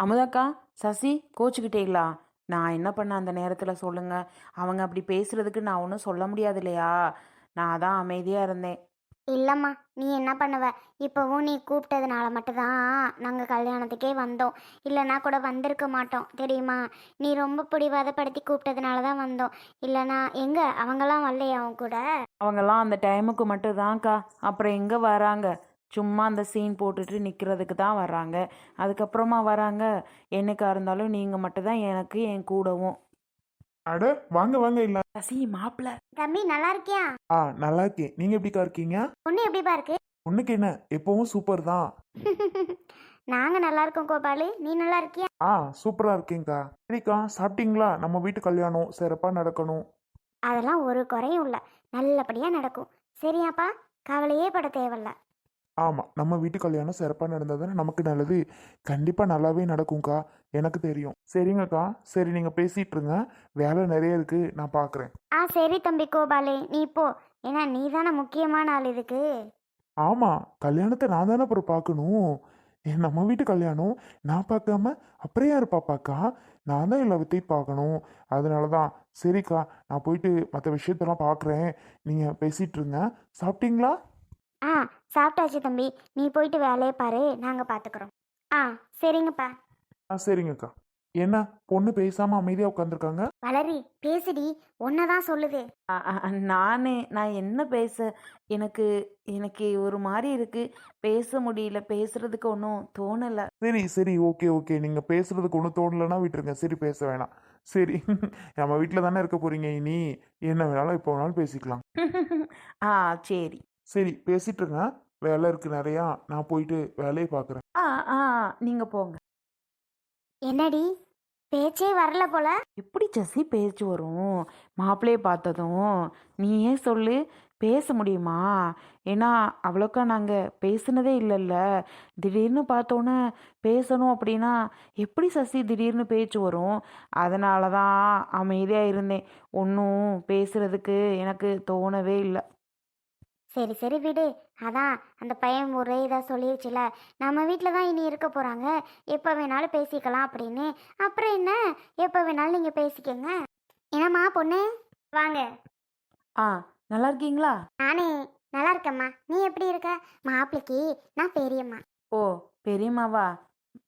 அமுதாக்கா சசி கோச்சுக்கிட்டீங்களா? நான் என்ன பண்ண அந்த நேரத்தில் சொல்லுங்க. அவங்க அப்படி பேசுறதுக்கு நான் ஒன்றும் சொல்ல முடியாது இல்லையா நான் தான் அமைதியாக இருந்தேன். இல்லைம்மா நீ என்ன பண்ணுவ? இப்போவும் நீ கூப்பிட்டதுனால மட்டும்தான் நாங்கள் கல்யாணத்துக்கே வந்தோம். இல்லைன்னா கூட வந்திருக்க மாட்டோம் தெரியுமா? நீ ரொம்ப பிடிவாதப்படுத்தி கூப்பிட்டதுனால தான் வந்தோம். இல்லைனா எங்கே? அவங்களாம் வரலையா அவன் கூட? அவங்கெல்லாம் அந்த டைமுக்கு மட்டும்தான்க்கா. அப்புறம் எங்கே வராங்க? சும்மா அந்த சீன் போட்டுட்டு நிற்கிறதுக்கு தான் வர்றாங்க. அதுக்கப்புறமா வராங்க. என்னைக்கா இருந்தாலும் நீங்கள் மட்டும்தான் எனக்கு என் கூடவும். அட வாங்க வாங்க இல்ல சசி மாப்பிள்ள தம்பி நல்லா இருக்கியா? ஆ நல்லா இருக்கேன். நீங்க எப்படிக்கா இருக்கீங்க? பொண்ணு எப்படிப்பா இருக்கு? ஒண்ணுக்கு என்ன? எப்பவும் சூப்பர் தான். நாங்கள் நல்லா இருக்கோம் கோபாலு. நீ நல்லா இருக்கியா? ஆ சூப்பரா இருக்கேங்க்கா சரிக்கா சாப்பிட்டீங்களா? நம்ம வீட்டு கல்யாணம் சிறப்பா நடக்கணும். அதெல்லாம் ஒரு குறையும் இல்லை. நல்லபடியாக நடக்கும். சரியாப்பா? கவலையே பட தேவையில்ல. ஆமா நம்ம வீட்டு கல்யாணம் சிறப்பா நடந்ததுன்னா நமக்கு நல்லது. கண்டிப்பா நல்லாவே நடக்கும்க்கா. எனக்கு தெரியும். சரிங்கக்கா. சரி நீங்க பேசிட்டு இருங்க வேலை நிறைய இருக்கு. நான் பாக்குறேன். ஆ சரி தம்பி கோபாலு. நீ போ. ஏன்னா நீ தானே முக்கியமான ஆள் இதுக்கு. ஆமா கல்யாணத்தை நான் தானே அப்புறம் பார்க்கணும் ஏன் நம்ம வீட்டு கல்யாணம் நான் பார்க்காம அப்புறம் யார் பாப்பாக்கா? நான் தான் எல்லாத்தையும் பார்க்கணும் அதனால தான் சரிக்கா நான் போயிட்டு மற்ற விஷயத்தெல்லாம் பார்க்குறேன் நீங்கள் பேசிட்டு இருங்க சாப்பிட்டீங்களா? ஆ சாப்பிட்டாச்சு தம்பி. நீ போயிட்டு வேலையை பாரு. நாங்கள் பார்த்துக்குறோம் ஆ சரிங்கப்பா. ஆ சரிங்கக்கா. என்ன பொண்ணு பேசாமல் அமைதியாக உட்காந்துருக்காங்க வளரி பேசுடி. தான் சொல்லுது. நான் நான் என்ன பேச எனக்கு எனக்கு ஒரு மாதிரி இருக்கு. பேச முடியல. பேசுறதுக்கு ஒன்றும் தோணலை. சரி சரி ஓகே ஓகே. நீங்கள் பேசுறதுக்கு ஒன்றும் தோணலைன்னா விட்டுருங்க. சரி பேச வேணாம். சரி நம்ம வீட்டில் தானே இருக்க போறீங்க இனி? என்ன வேணாலும் எப்போ வேணாலும் பேசிக்கலாம். ஆ சரி. சரி பேசிட்டு இருங்க வேலை இருக்கு நிறையா. நான் போயிட்டு வேலையை பார்க்குறேன் ஆ ஆ நீங்கள் போங்க. என்னடி? பேச்சே வரல போல. எப்படி ஜெஸ்ஸி பேச்சு வரும்? மாப்பிள்ளையை பார்த்ததும் நீயே சொல்லு. பேச முடியுமா? ஏன்னா அவ்வளோக்கா நாங்கள் பேசுனதே இல்லைல்ல. திடீர்னு பார்த்தோன்னே பேசணும் அப்படின்னா எப்படி சசி திடீர்னு பேச்சு வரும்? அதனால தான் அமைதியாக இருந்தேன். ஒன்றும் பேசுறதுக்கு எனக்கு தோணவே இல்லை. சரி சரி விடு. அதான் அந்த பையன் ஒரே இதாக சொல்லிருச்சுல. நம்ம வீட்டில் தான் இனி இருக்க போகிறாங்க எப்போ வேணாலும் பேசிக்கலாம் அப்படின்னு. அப்புறம் என்ன? எப்போ வேணாலும் நீங்கள் பேசிக்கோங்க. என்னம்மா பொண்ணு? வாங்க. ஆ நல்லா இருக்கீங்களா? நானே நல்லா இருக்கேம்மா. நீ எப்படி இருக்க? மாப்பிளைக்கு நான் பெரியம்மா. ஓ பெரியம்மாவா?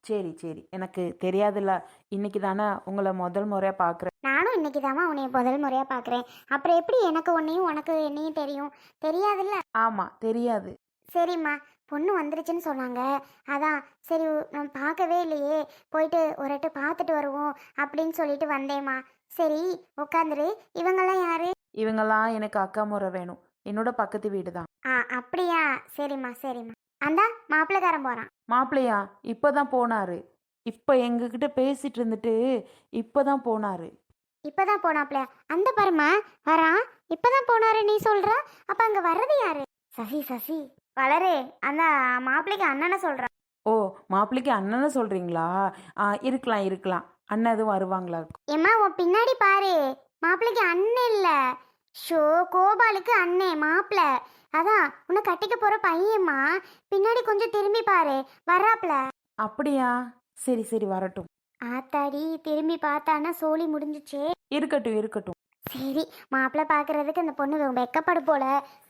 சரி சரி. எனக்கு தெரியாதுல்ல. இன்னைக்கு தானே உங்களை முதல் முறையாக பார்க்குறேன் நானும் இன்னைக்கு தாம்மா உன்னைய முதல் முறையாக பார்க்குறேன் அப்புறம் எப்படி எனக்கு உன்னையும் உனக்கு என்னையும் தெரியும்? தெரியாதுல்ல? ஆமாம் தெரியாது. சரிம்மா. பொண்ணு வந்துருச்சுன்னு சொன்னாங்க. அதான் சரி நான் பார்க்கவே இல்லையே. போயிட்டு ஒரு எட்டு பார்த்துட்டு வருவோம் அப்படின்னு சொல்லிட்டு வந்தேம்மா. சரி உட்காந்துரு இவங்கெல்லாம் யாரு? இவங்கெல்லாம் எனக்கு அக்கா முறை வேணும். என்னோட பக்கத்து வீடு தான். ஆ அப்படியா? சரிம்மா சரிம்மா. அந்தா மாப்பிள்ளைக்காரன் போகிறான் மாப்பிள்ளையா? இப்போ தான் போனாரு. இப்போ எங்ககிட்ட பேசிட்டு இருந்துட்டு இப்போ தான் போனாரு. இப்பதான் போனாப்ல. அந்த பாருமா வரான் இப்பதான் போனாரு நீ சொல்ற? அப்ப அங்க வர்றது யாரு? சசி சசி. வளரு அந்த மாப்பிள்ளைக்கு அண்ணனை சொல்றான் ஓ மாப்பிள்ளைக்கு அண்ணனை சொல்கிறீங்களா ஆ இருக்கலாம் இருக்கலாம். அண்ணன் எதுவும் வருவாங்களா? ஏம்மா உன் பின்னாடி பாரு. மாப்பிள்ளைக்கு அண்ணன் இல்ல. ஷோ கோபாலுக்கு அண்ணே மாப்பிள்ள அதான் உன்னை கட்டிக்க போற பையன்மா. பின்னாடி கொஞ்சம் திரும்பி பாரு. வர்றாப்ல. அப்படியா? சரி சரி வரட்டும். ஆத்தாடி திரும்பி பார்த்தானா சோலி முடிஞ்சுச்சே. இருக்கட்டும் இருக்கட்டும். சரி மாப்பிள்ளை பார்க்கறதுக்கு அந்த பொண்ணு ரொம்ப வெக்கப்படு போல.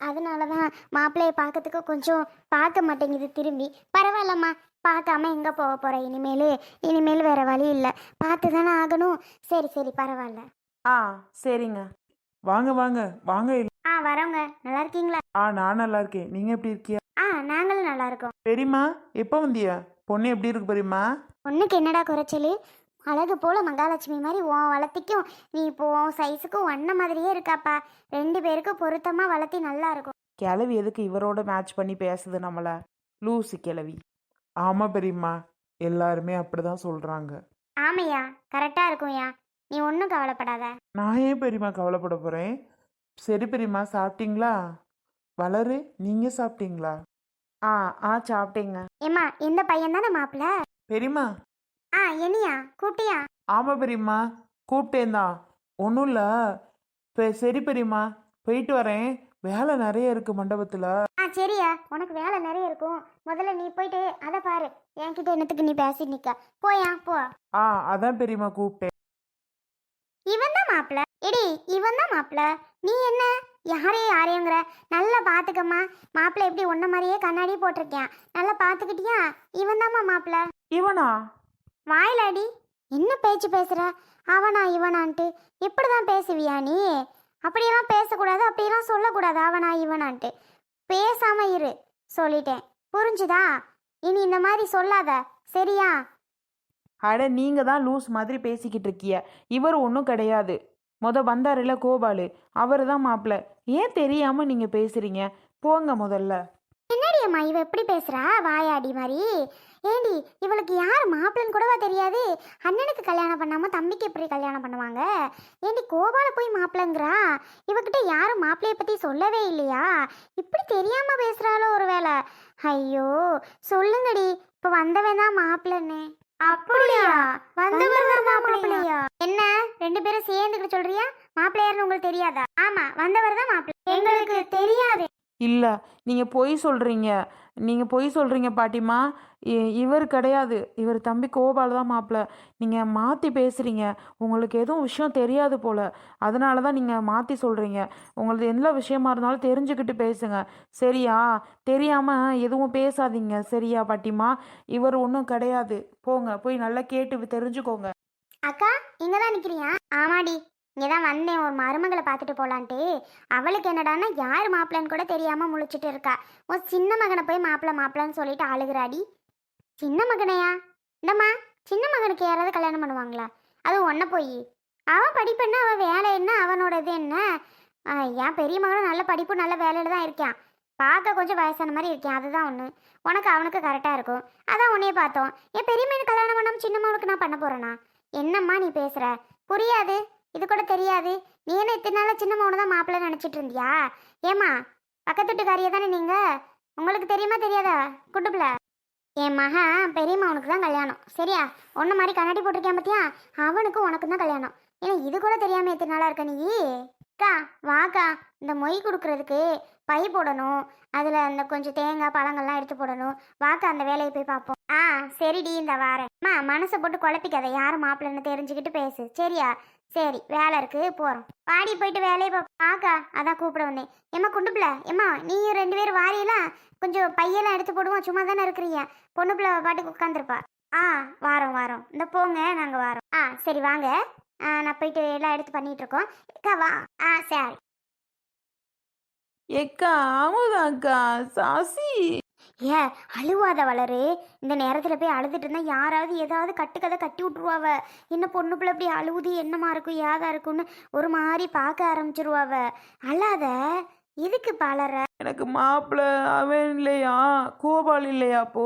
அதனால தான் மாப்பிள்ளையை பார்க்கறதுக்கு கொஞ்சம் பார்க்க மாட்டேங்குது திரும்பி. பரவாயில்லம்மா பார்க்காம எங்கே போக போகிற இனிமேல் இனிமேல் வேற வழி இல்லை. பார்த்து தானே ஆகணும். சரி சரி பரவாயில்ல. ஆ சரிங்க. வாங்க வாங்க. வாங்க இல்ல ஆ வரவங்க நல்லா இருக்கீங்களா? ஆ நான் நல்லா இருக்கேன். நீங்கள் எப்படி இருக்கியா ஆ நாங்களும் நல்லா இருக்கோம். பெரியம்மா எப்போ வந்தியா? பொண்ணு எப்படி இருக்கு பெரியம்மா? பொண்ணுக்கு என்னடா குறைச்சல்? அழகு போல மகாலட்சுமி மாதிரி உன் வளர்த்திக்கும் நீ இப்போ உன் சைஸுக்கும் ஒன்ன மாதிரியே இருக்காப்பா. ரெண்டு பேருக்கும் பொருத்தமாக வளர்த்தி நல்லா இருக்கும். கிளவி எதுக்கு இவரோட மேட்ச் பண்ணி பேசுது நம்மள? லூசு கிளவி ஆமாம் பெரியம்மா எல்லாருமே அப்படிதான் சொல்கிறாங்க ஆமையா? கரெக்டாக இருக்கும்யா நீ ஒன்றும் கவலைப்படாத. நான் ஏன் பெரியம்மா கவலைப்பட போகிறேன் சரி பெரியம்மா சாப்பிட்டீங்களா? வளரு நீங்கள் சாப்பிட்டீங்களா? ஆ ஆ சாப்பிட்டேங்க. ஏம்மா இந்த பையன் தானே மாப்பிள்ள? பெரியம்மா. ஆ என்னையா? கூட்டியா ஆமாம் பெரியம்மா. கூப்பிட்டேன் தான். ஒன்றும் இல்லை. சரி பெரியம்மா. போயிட்டு வரேன். வேலை நிறைய இருக்கு மண்டபத்தில். ஆ சரியா. உனக்கு வேலை நிறைய இருக்கும். முதல்ல நீ போயிட்டு அதை பாரு. என்கிட்ட என்னத்துக்கு நீ பேசி நிக்க. போயா போ. ஆ அதான் பெரியம்மா கூப்பிட்டேன். இவன் தான் மாப்பிள. எடி இவன் தான் மாப்பிள. நீ என்ன? யாரையும் யாரையுங்கிற நல்லா பார்த்துக்கம்மா மாப்பிள எப்படி உன்ன மாதிரியே கண்ணாடி போட்டிருக்கேன் நல்லா பார்த்துக்கிட்டியா இவன் தாம்மா மாப்பிள. இவனா? வாயிலாடி. என்ன பேச்சு பேசுற? அவனா இவனான்ட்டு. இப்படி தான் பேசுவியா நீ? அப்படியெல்லாம் பேசக்கூடாது அப்படியெல்லாம் சொல்லக்கூடாது அவனா இவனான்ட்டு. பேசாம இரு. சொல்லிட்டேன். புரிஞ்சுதா? இனி இந்த மாதிரி சொல்லாத. சரியா? அட நீங்க தான் லூஸ் மாதிரி பேசிக்கிட்டு இருக்கிய. இவர் ஒன்றும் கிடையாது. முத வந்தாருல கோபாலு. அவர் தான் மாப்பிள்ள ஏன் தெரியாம நீங்க பேசுறீங்க? போங்க முதல்ல. அம்மா இவ எப்படி பேசுறா? வாயாடி மாதிரி. ஏண்டி இவளுக்கு யார் மாப்பிள்ளன்னு கூடவா தெரியாது? அண்ணனுக்கு கல்யாணம் பண்ணாம தம்பிக்கு எப்படி கல்யாணம் பண்ணுவாங்க? ஏண்டி கோபால போய் மாப்பிள்ளங்கிறா? இவகிட்ட யாரும் மாப்பிள்ளைய பத்தி சொல்லவே இல்லையா? இப்படி தெரியாம பேசுறாளோ ஒருவேளை ஐயோ சொல்லுங்கடி இப்ப வந்தவன் தான் மாப்பிள்ளன்னு. அப்படியா? வந்தவர் தான் மாப்பிள்ளையா? என்ன ரெண்டு பேரும் சேர்ந்துக்கிட்டு சொல்றியா? மாப்பிள்ளையாருன்னு உங்களுக்கு தெரியாதா? ஆமா வந்தவர் தான் மாப்பிள்ளை. எங்களுக்கு தெரியாது. இல்லை. நீங்கள் பொய் சொல்கிறீங்க நீங்கள் பொய் சொல்கிறீங்க பாட்டிமா இ- இவர் கிடையாது. இவர் தம்பி கோபால் தான் மாப்பிள்ள நீங்கள் மாற்றி பேசுறீங்க. உங்களுக்கு எதுவும் விஷயம் தெரியாது போல். அதனால தான் நீங்கள் மாற்றி சொல்கிறீங்க உங்களுக்கு எந்த விஷயமா இருந்தாலும் தெரிஞ்சுக்கிட்டு பேசுங்க. சரியா? தெரியாமல் எதுவும் பேசாதீங்க. சரியா பாட்டிமா இவர் ஒன்றும் கிடையாது. போங்க. போய் நல்லா கேட்டு தெரிஞ்சுக்கோங்க. அக்கா இங்கே தான் நிற்கிறியா ஆமாடி. இங்கே தான் வந்தேன். ஒரு மருமகளை பார்த்துட்டு போகலான்ட்டு அவளுக்கு என்னடான்னா யார் மாப்பிள்ளைன்னு கூட தெரியாமல் முழிச்சிட்டு இருக்கா. உன் சின்ன மகனை போய் மாப்பிள்ள மாப்பிள்ளைன்னு சொல்லிட்டு ஆளுகிறாடி சின்ன மகனையா? இந்தம்மா சின்ன மகனுக்கு யாராவது கல்யாணம் பண்ணுவாங்களா? அது ஒன்றை போய். அவன் படிப்பு என்ன? அவன் வேலை என்ன? அவனோட இது என்ன? ஏன் என் பெரிய மகனும் நல்ல படிப்பு நல்ல வேலையில் தான் இருக்கான். பார்க்க கொஞ்சம் வயசான மாதிரி இருக்கேன். அதுதான் ஒன்று உனக்கு அவனுக்கு கரெக்டாக இருக்கும். அதான் உன்னையே பார்த்தோம். என் பெரிய மகனுக்கு கல்யாணம் பண்ணாமல் சின்ன மகனுக்கு நான் பண்ண போறேனா? என்னம்மா நீ பேசுகிற புரியாது. இது கூட தெரியாது. நீ என்ன இத்தனை நாளாக சின்ன மகனை தான் மாப்பிள்ளை நினச்சிட்டு இருந்தியா? ஏமா பக்கத்துட்டுக்காரியே தானே நீங்க? உங்களுக்கு தெரியுமா தெரியாதா? குட்டுப்பில என் மகன் பெரியம்மாவனுக்கு தான் கல்யாணம். சரியா? ஒன்று மாதிரி கண்ணாடி போட்டிருக்கேன் பார்த்தியா அவனுக்கு உனக்கு தான் கல்யாணம். ஏன்னா இது கூட தெரியாம எத்தனை நாளா இருக்க நீ? அக்கா வாக்கா இந்த மொய் கொடுக்கறதுக்கு பை போடணும். அதில் அந்த கொஞ்சம் தேங்காய் பழங்கள்லாம் எடுத்து போடணும். வாக்கா அந்த வேலையை போய் பார்ப்போம். ஆ சரிடி இந்த வாரேன். அம்மா மனசை போட்டு குழப்பிக்காத. யார் மாப்பிள்ளைன்னு தெரிஞ்சுக்கிட்டு பேசு. சரியா? சரி வேலை இருக்கு போகிறோம் பாடி போயிட்டு வேலையை பார்ப்போம் ஆக்கா அதான் கூப்பிட வந்தேன். ஏம்மா குண்டுப்பில ஏம்மா நீயும் ரெண்டு பேரும் வாரியெல்லாம் கொஞ்சம் பையெல்லாம் எடுத்து போடுவோம் சும்மா தானே இருக்கிறீங்க? பொண்ணு பிள்ளை பாட்டுக்கு உட்காந்துருப்பா ஆ வாரோம் வாரோம். இந்த போங்க நாங்கள் வாரோம். ஆ சரி வாங்க. ஆ, நான் போயிட்டு எல்லாம் எடுத்து பண்ணிட்டு இருக்கோம். அக்கா வா. ஆ சரி. எக்கா அமுதாக்கா சாசி. ஏ அழுவாத வளரு? இந்த நேரத்தில் போய் அழுதுட்டு இருந்தா யாராவது ஏதாவது கட்டுக்கதை கட்டி விட்ருவாவ என்ன பொண்ணு பிள்ளை இப்படி அழுவுது என்னமா இருக்கும் ஏதா இருக்கும்னு ஒரு மாதிரி பார்க்க ஆரம்பிச்சிருவாவ. அழாத? எதுக்கு பலற எனக்கு மாப்பிள்ள அவன் இல்லையா? கோபால் இல்லையா அப்போ?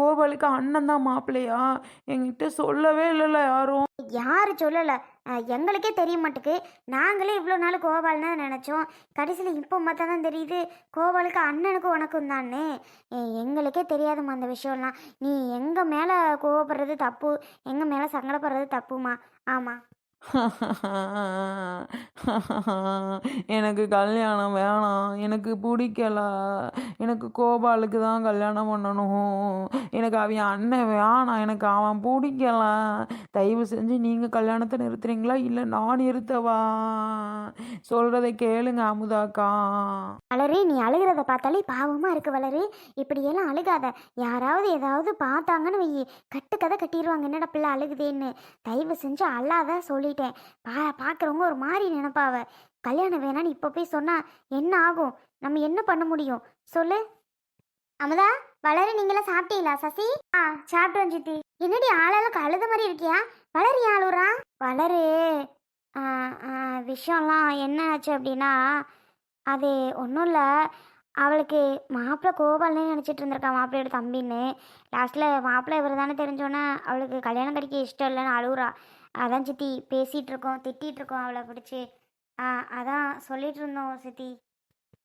கோபாலுக்கு அண்ணன் தான் மாப்பிள்ளையா? என்கிட்ட சொல்லவே இல்லைல்ல யாரும். யாரு சொல்லலை? எங்களுக்கே தெரிய மாட்டுக்கு. நாங்களே இவ்வளோ நாள் கோபால்னு தான் நினச்சோம். கடைசியில் இப்போ பார்த்தா தான் தெரியுது கோபாலுக்கு அண்ணனுக்கும் உனக்கும் தானே? எங்களுக்கே தெரியாதும்மா அந்த விஷயம்லாம். நீ எங்கள் மேலே கோவப்படுறது தப்பு எங்கள் மேலே சங்கடப்படுறது தப்புமா ஆமாம் எனக்கு கல்யாணம் வேணாம். எனக்கு பிடிக்கல. எனக்கு கோபாலுக்கு தான் கல்யாணம் பண்ணணும். எனக்கு அவன் அண்ணன் வேணாம். எனக்கு அவன் பிடிக்கல. தயவு செஞ்சு நீங்கள் கல்யாணத்தை நிறுத்துறீங்களா? இல்லை நான் நிறுத்தவா? சொல்கிறத கேளுங்க அமுதாக்கா. வளரு நீ அழுகிறத பார்த்தாலே பாவமாக இருக்கு வளரு. இப்படியெல்லாம் அழுகாத. யாராவது ஏதாவது பார்த்தாங்கன்னு வை கட்டுக்கதை கட்டிடுவாங்க என்னடா பிள்ளை அழுகுதேன்னு. தயவு செஞ்சு அழாத சொல்லிட்டேன். பா பார்க்குறவங்க ஒரு மாதிரி நினைப்பாவ கல்யாணம் வேணான்னு இப்போ போய் சொன்னால் என்ன ஆகும்? நம்ம என்ன பண்ண முடியும்? சொல்லு. அமுதா வளரி நீங்களாம் சாப்பிட்டீங்களா சசி? ஆ சாப்பிட்டோம் சித்தி என்னடி ஆளாளுக்கு அழுத மாதிரி இருக்கியா? வளரி. ஏன் வளரு விஷயம்லாம் என்ன ஆச்சு அப்படின்னா அது ஒன்றும் இல்லை. அவளுக்கு மாப்பிள்ளை கோபால்னே நினச்சிட்டு இருந்திருக்கா மாப்பிள்ளையோட தம்பின்னு. லாஸ்ட்டில் மாப்பிள்ளை இவர் தானே தெரிஞ்சோன்னே அவளுக்கு கல்யாணம் கடிக்க இஷ்டம் இல்லைன்னு அழுகுறா அதான் சித்தி பேசிகிட்டு இருக்கோம் திட்டிகிட்டு இருக்கோம் அவளை பிடிச்சி. ஆ அதான் சொல்லிட்டு இருந்தோம் சித்தி.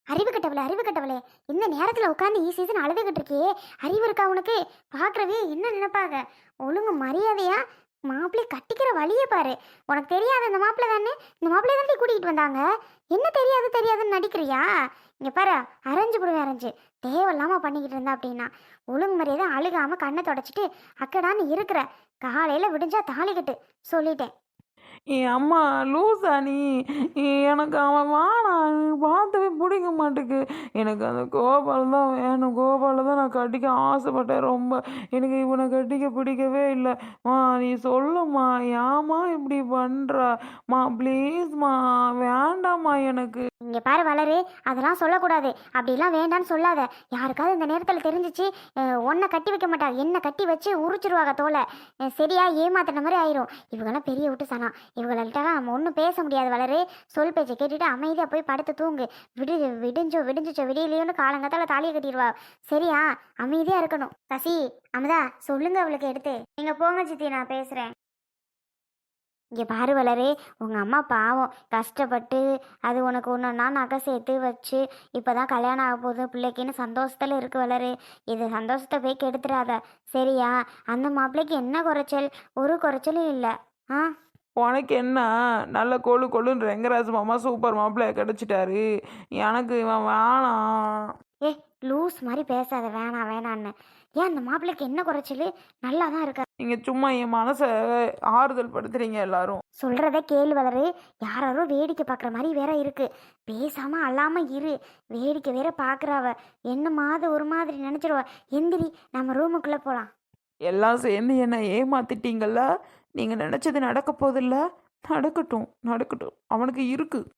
அறிவு கட்டவளே அறிவு கட்டவளே. இந்த நேரத்தில் உட்காந்து ஈ சீசன் அழுதுகிட்டு இருக்கே. அறிவு இருக்கா உனக்கு? பார்க்குறவே என்ன நினைப்பாங்க ஒழுங்கு மரியாதையா? மாப்பிள்ளை கட்டிக்கிற வழியை பாரு. உனக்கு தெரியாத இந்த மாப்பிள்ளை தானே? இந்த மாப்பிள்ளை தானே கூட்டிகிட்டு வந்தாங்க. என்ன தெரியாது தெரியாதுன்னு நடிக்கிறியா? இங்கே பாரு அரைஞ்சு போடுவேன் அரைஞ்சு. தேவையில்லாமல் பண்ணிக்கிட்டு இருந்தா அப்படின்னா. ஒழுங்கு மரியாதை அழுகாமல் கண்ணை தொடச்சிட்டு அக்கடான்னு இருக்கிற. காலையில் விடிஞ்சா தாளிக்கிட்டு சொல்லிட்டேன். என் அம்மா லூசா நீ. எனக்கு அவன் வானான் பார்த்தவே பிடிக்க மாட்டேக்கு. எனக்கு அந்த கோபால் தான் வேணும். கோபால தான் நான் கட்டிக்க ஆசைப்பட்டேன் ரொம்ப. எனக்கு இவனை கட்டிக்க பிடிக்கவே இல்லை. மா நீ சொல்லுமா ஏம்மா இப்படி பண்ணுறா மா ப்ளீஸ்மா வேண்டாம்மா எனக்கு. இங்கே பாரு வளரு அதெல்லாம் சொல்லக்கூடாது. அப்படிலாம் வேண்டான்னு சொல்லாத. யாருக்காவது இந்த நேரத்தில் தெரிஞ்சிச்சு உன்னை கட்டி வைக்க மாட்டாங்க என்ன கட்டி வச்சு உரிச்சிருவாங்க தோலை. சரியா ஏமாத்தின மாதிரி ஆயிரும். இவங்கெல்லாம் பெரிய விட்டு சனா இவங்கள்ட்டலாம் நம்ம ஒன்றும் பேச முடியாது வளரு. சொல் பேச்சை கேட்டுட்டு அமைதியாக போய் படுத்து தூங்கு. விடு விடிஞ்சோ விடிஞ்சிச்சோ விடியலையோன்னு காலங்கத்தால் தாலியை கட்டிடுவா. சரியா? அமைதியாக இருக்கணும். சசி அமுதா சொல்லுங்க அவளுக்கு எடுத்து. நீங்கள் போங்க சித்தி நான் பேசுகிறேன் இங்கே பாரு வளரே உங்கள் அம்மா பாவம். கஷ்டப்பட்டு அது உனக்கு ஒன்றுனா நகை சேர்த்து வச்சு இப்போ தான் கல்யாணம் ஆக போகுது. பிள்ளைக்குன்னு சந்தோஷத்தில் இருக்கு வளரு. இது சந்தோஷத்தை போய் கெடுத்துடாத சரியா? அந்த மாப்பிள்ளைக்கு என்ன குறைச்சல்? ஒரு குறைச்சலும் இல்லை. ஆ? உனக்கு என்ன? நல்ல கொழு கொழுன்னு ரெங்கராஜ் மாமா சூப்பர் மாப்பிள்ளை கிடச்சிட்டாரு. எனக்கு இவன் வேணாம். ஏ லூஸ் மாதிரி பேசாத வேணாம் வேணான்னு ஏன் அந்த மாப்பிள்ளைக்கு என்ன குறைச்சல்? நல்லா தான் இருக்கா நீங்கள் சும்மா என் மனசை ஆறுதல் படுத்துறீங்க எல்லாரும். சொல்கிறத கேளு வளரு. யாரோ வேடிக்கை பார்க்குற மாதிரி வேற இருக்கு. பேசாமல் அல்லாமல் இரு. வேடிக்கை வேற பார்க்குறாவ என்ன மாத ஒரு மாதிரி நினச்சிருவா. எந்திரி நம்ம ரூமுக்குள்ளே போகலாம் எல்லாம் சேர்ந்து என்னை ஏமாத்திட்டீங்கல்ல? நீங்கள் நினச்சது நடக்க போதில்ல நடக்கட்டும் நடக்கட்டும். அவனுக்கு இருக்குது